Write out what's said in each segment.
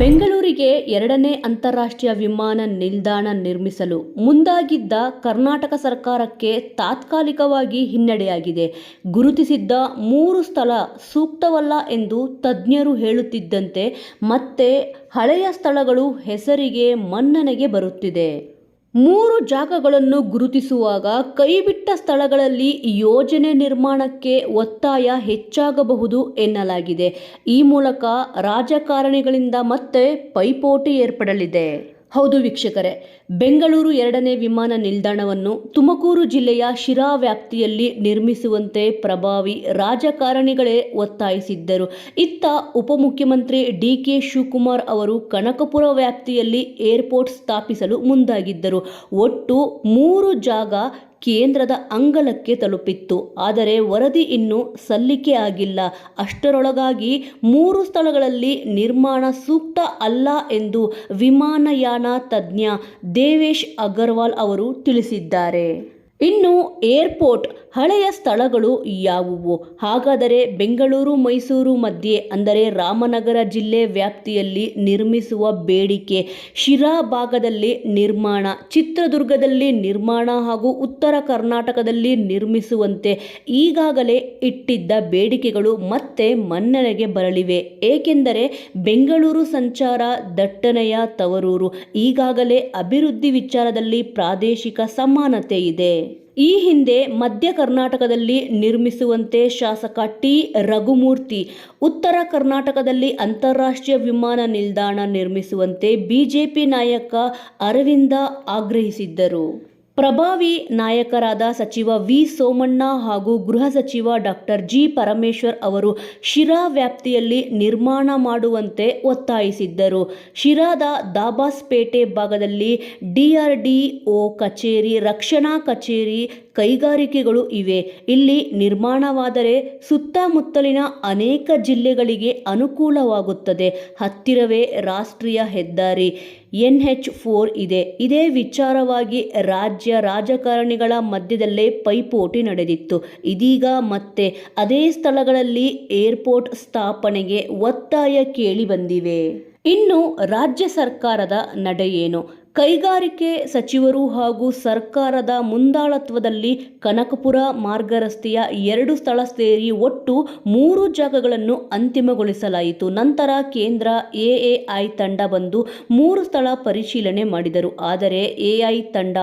ಬೆಂಗಳೂರಿಗೆ ಎರಡನೇ ಅಂತಾರಾಷ್ಟ್ರೀಯ ವಿಮಾನ ನಿಲ್ದಾಣ ನಿರ್ಮಿಸಲು ಮುಂದಾಗಿದ್ದ ಕರ್ನಾಟಕ ಸರ್ಕಾರಕ್ಕೆ ತಾತ್ಕಾಲಿಕವಾಗಿ ಹಿನ್ನಡೆಯಾಗಿದೆ. ಗುರುತಿಸಿದ್ದ ಮೂರು ಸ್ಥಳ ಸೂಕ್ತವಲ್ಲ ಎಂದು ತಜ್ಞರು ಹೇಳುತ್ತಿದ್ದಂತೆ ಮತ್ತೆ ಹಳೆಯ ಸ್ಥಳಗಳು ಹೆಸರಿಗೆ ಮನ್ನಣೆಗೆ ಬರುತ್ತಿದೆ. ಮೂರು ಜಾಗಗಳನ್ನು ಗುರುತಿಸುವಾಗ ಕೈಬಿಟ್ಟ ಸ್ಥಳಗಳಲ್ಲಿ ಯೋಜನೆ ನಿರ್ಮಾಣಕ್ಕೆ ಒತ್ತಾಯ ಹೆಚ್ಚಾಗಬಹುದು ಎನ್ನಲಾಗಿದೆ. ಈ ಮೂಲಕ ರಾಜಕಾರಣಿಗಳಿಂದ ಮತ್ತೆ ಪೈಪೋಟಿ ಏರ್ಪಡಲಿದೆ. ಹೌದು ವೀಕ್ಷಕರೇ, ಬೆಂಗಳೂರು ಎರಡನೇ ವಿಮಾನ ನಿಲ್ದಾಣವನ್ನು ತುಮಕೂರು ಜಿಲ್ಲೆಯ ಶಿರಾ ವ್ಯಾಪ್ತಿಯಲ್ಲಿ ನಿರ್ಮಿಸುವಂತೆ ಪ್ರಭಾವಿ ರಾಜಕಾರಣಿಗಳೇ ಒತ್ತಾಯಿಸಿದ್ದರು. ಇತ್ತ ಉಪಮುಖ್ಯಮಂತ್ರಿ ಡಿ ಕೆ ಶಿವಕುಮಾರ್ ಅವರು ಕನಕಪುರ ವ್ಯಾಪ್ತಿಯಲ್ಲಿ ಏರ್ಪೋರ್ಟ್ ಸ್ಥಾಪಿಸಲು ಮುಂದಾಗಿದ್ದರು. ಒಟ್ಟು ಮೂರು ಜಾಗ ಕೇಂದ್ರದ ಅಂಗಳಕ್ಕೆ ತಲುಪಿತ್ತು. ಆದರೆ ವರದಿ ಇನ್ನೂ ಸಲ್ಲಿಕೆ ಆಗಿಲ್ಲ. ಅಷ್ಟರೊಳಗಾಗಿ ಮೂರು ಸ್ಥಳಗಳಲ್ಲಿ ನಿರ್ಮಾಣ ಸೂಕ್ತ ಅಲ್ಲ ಎಂದು ವಿಮಾನಯಾನ ತಜ್ಞ ದೇವೇಶ್ ಅಗರ್ವಾಲ್ ಅವರು ತಿಳಿಸಿದ್ದಾರೆ. ಇನ್ನು ಏರ್ಪೋರ್ಟ್ ಹಳೆಯ ಸ್ಥಳಗಳು ಯಾವುವು? ಹಾಗಾದರೆ ಬೆಂಗಳೂರು, ಮೈಸೂರು ಮಧ್ಯೆ, ಅಂದರೆ ರಾಮನಗರ ಜಿಲ್ಲೆ ವ್ಯಾಪ್ತಿಯಲ್ಲಿ ನಿರ್ಮಿಸುವ ಬೇಡಿಕೆ, ಶಿರಾ ಭಾಗದಲ್ಲಿ ನಿರ್ಮಾಣ, ಚಿತ್ರದುರ್ಗದಲ್ಲಿ ನಿರ್ಮಾಣ ಹಾಗೂ ಉತ್ತರ ಕರ್ನಾಟಕದಲ್ಲಿ ನಿರ್ಮಿಸುವಂತೆ ಈಗಾಗಲೇ ಇಟ್ಟಿದ್ದ ಬೇಡಿಕೆಗಳು ಮತ್ತೆ ಮನ್ನಣೆಗೆ ಬರಲಿವೆ. ಏಕೆಂದರೆ ಬೆಂಗಳೂರು ಸಂಚಾರ ದಟ್ಟಣೆಯ ತವರೂರು. ಈಗಾಗಲೇ ಅಭಿವೃದ್ಧಿ ವಿಚಾರದಲ್ಲಿ ಪ್ರಾದೇಶಿಕ ಸಮಾನತೆ ಇದೆ. ಈ ಹಿಂದೆ ಮಧ್ಯ ಕರ್ನಾಟಕದಲ್ಲಿ ನಿರ್ಮಿಸುವಂತೆ ಶಾಸಕ ಟಿ. ರಘುಮೂರ್ತಿ, ಉತ್ತರ ಕರ್ನಾಟಕದಲ್ಲಿ ಅಂತಾರಾಷ್ಟ್ರೀಯ ವಿಮಾನ ನಿಲ್ದಾಣ ನಿರ್ಮಿಸುವಂತೆ ಬಿಜೆಪಿ ನಾಯಕ ಅರವಿಂದ ಆಗ್ರಹಿಸಿದ್ದರು. ಪ್ರಭಾವಿ ನಾಯಕರಾದ ಸಚಿವ ವಿ ಸೋಮಣ್ಣ ಹಾಗೂ ಗೃಹ ಸಚಿವ ಡಾಕ್ಟರ್ ಜಿ ಪರಮೇಶ್ವರ್ ಅವರು ಶಿರಾ ವ್ಯಾಪ್ತಿಯಲ್ಲಿ ನಿರ್ಮಾಣ ಮಾಡುವಂತೆ ಒತ್ತಾಯಿಸಿದ್ದರು. ಶಿರಾದ ದಾಬಾಸ್ಪೇಟೆ ಭಾಗದಲ್ಲಿ ಡಿಆರ್ಡಿಒ ಕಚೇರಿ, ರಕ್ಷಣಾ ಕಚೇರಿ ಕೈಗಾರಿಕೆಗಳು ಇವೆ. ಇಲ್ಲಿ ನಿರ್ಮಾಣವಾದರೆ ಸುತ್ತಮುತ್ತಲಿನ ಅನೇಕ ಜಿಲ್ಲೆಗಳಿಗೆ ಅನುಕೂಲವಾಗುತ್ತದೆ. ಹತ್ತಿರವೇ ರಾಷ್ಟ್ರೀಯ ಹೆದ್ದಾರಿ ಎನ್ ಎಚ್ ಫೋರ್ ಇದೆ. ಇದೇ ವಿಚಾರವಾಗಿ ರಾಜ್ಯ ರಾಜಕಾರಣಿಗಳ ಮಧ್ಯದಲ್ಲೇ ಪೈಪೋಟಿ ನಡೆದಿತ್ತು. ಇದೀಗ ಮತ್ತೆ ಅದೇ ಸ್ಥಳಗಳಲ್ಲಿ ಏರ್ಪೋರ್ಟ್ ಸ್ಥಾಪನೆಗೆ ಒತ್ತಾಯ ಕೇಳಿ ಬಂದಿವೆ. ಇನ್ನು ರಾಜ್ಯ ಸರ್ಕಾರದ ನಡೆಯೇನು? ಕೈಗಾರಿಕೆ ಸಚಿವರು ಹಾಗೂ ಸರ್ಕಾರದ ಮುಂದಾಳತ್ವದಲ್ಲಿ ಕನಕಪುರ ಮಾರ್ಗ ರಸ್ತೆಯ ಎರಡು ಸ್ಥಳ ಸೇರಿ ಒಟ್ಟು ಮೂರು ಜಾಗಗಳನ್ನು ಅಂತಿಮಗೊಳಿಸಲಾಯಿತು. ನಂತರ ಕೇಂದ್ರ ಎಎಐ ತಂಡ ಬಂದು ಮೂರು ಸ್ಥಳ ಪರಿಶೀಲನೆ ಮಾಡಿದರು. ಆದರೆ ಎಐ ತಂಡ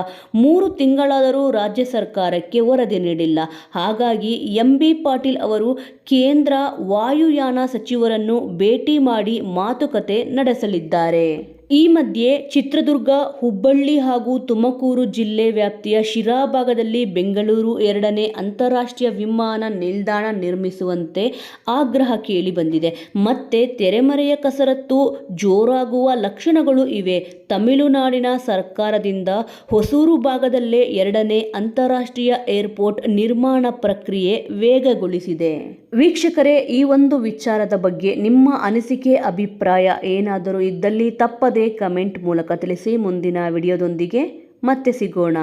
ಮೂರು ತಿಂಗಳಾದರೂ ರಾಜ್ಯ ಸರ್ಕಾರಕ್ಕೆ ವರದಿ ನೀಡಿಲ್ಲ. ಹಾಗಾಗಿ ಎಂ ಬಿ ಪಾಟೀಲ್ ಅವರು ಕೇಂದ್ರ ವಾಯುಯಾನ ಸಚಿವರನ್ನು ಭೇಟಿ ಮಾಡಿ ಮಾತುಕತೆ ನಡೆಸಲಿದ್ದಾರೆ. ಈ ಮಧ್ಯೆ ಚಿತ್ರದುರ್ಗ, ಹುಬ್ಬಳ್ಳಿ ಹಾಗೂ ತುಮಕೂರು ಜಿಲ್ಲೆ ವ್ಯಾಪ್ತಿಯ ಶಿರಾ ಭಾಗದಲ್ಲಿ ಬೆಂಗಳೂರು ಎರಡನೇ ಅಂತಾರಾಷ್ಟ್ರೀಯ ವಿಮಾನ ನಿಲ್ದಾಣ ನಿರ್ಮಿಸುವಂತೆ ಆಗ್ರಹ ಕೇಳಿಬಂದಿದೆ ಮತ್ತೆ ತೆರೆಮರೆಯ ಕಸರತ್ತು, ಜೋರಾಗುವ ಲಕ್ಷಣಗಳು ಇವೆ. ತಮಿಳುನಾಡಿನ ಸರ್ಕಾರದಿಂದ ಹೊಸೂರು ಭಾಗದಲ್ಲೇ ಎರಡನೇ ಅಂತಾರಾಷ್ಟ್ರೀಯ ಏರ್ಪೋರ್ಟ್ ನಿರ್ಮಾಣ ಪ್ರಕ್ರಿಯೆ ವೇಗಗೊಳಿಸಿದೆ. ವೀಕ್ಷಕರೇ, ಈ ಒಂದು ವಿಚಾರದ ಬಗ್ಗೆ ನಿಮ್ಮ ಅನಿಸಿಕೆ, ಅಭಿಪ್ರಾಯ ಏನಾದರೂ ಇದ್ದಲ್ಲಿ ತಪ್ಪದೇ ಕಮೆಂಟ್ ಮೂಲಕ ತಿಳಿಸಿ. ಮುಂದಿನ ವಿಡಿಯೋದೊಂದಿಗೆ ಮತ್ತೆ ಸಿಗೋಣ.